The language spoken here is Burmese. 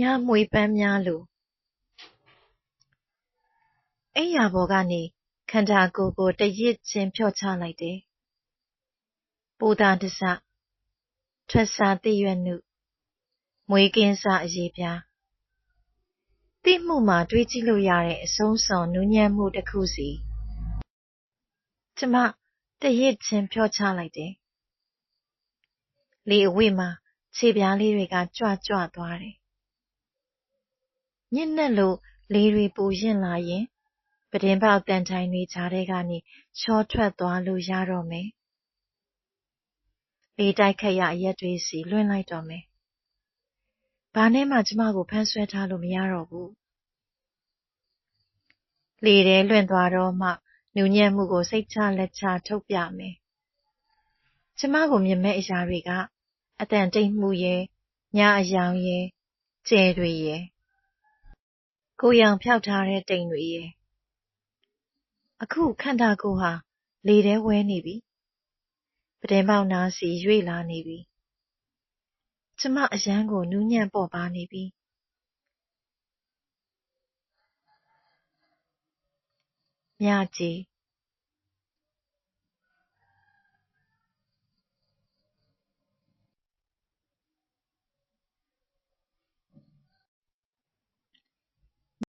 ညမွေပန်းများလိုအိယာပေါ်ကနေခန္ဓာကိုယ်ကိုတရစ်ချင်းဖြော့ချလိုက်တယ်။ပိုသာတစထွက်စာတိရွက်နုမွေးကင်းစအရေးပြားတိမှုမှာတွေးကြည့်လို့ရတဲ့အဆုံးစွန်နူးညံ့မှုတစ်ခုစီကျမတရစ်ချင်းဖြော့ချလိုက်တယ်။လေအဝိမှာခြေပြားလေးတွေကကြွကြွသွားတယ်။ ညစ်နက်လို့လေတွေပိုရင့်လာရင်ပတင်းပေါက်တန်ထိုင်တွေကြားထဲကနေချောထွက်သွားလို့ရတော့မယ်။လေတိုက်ခတ်ရအရက်တွေစီလွှင့်လိုက်တော့မယ်။ဘာနဲ့မှကျမကိုဖမ်းဆွဲထားလို့မရတော့ဘူး။လေထဲလွင့်သွားတော့မှနူးညံ့မှုကိုစိတ်ချလက်ချထုတ်ပြမယ်။ကျမကိုမြင်မဲ့အရာတွေကအတန်တိတ်မှုရဲ့ညအယောင်ရဲ့ကျဲတွေရဲ့ ကိုရောင်ဖျောက်ထားတဲ့တိမ်တွေရဲ့အခုခန္ဓာကိုယ်ဟာလေထဲဝဲနေပြီပတင်းပေါက်နားစီရွေ့လာနေပြီကျမအရန်ကိုနူးညံ့ပေါ့ပါနေပြီမြကြီး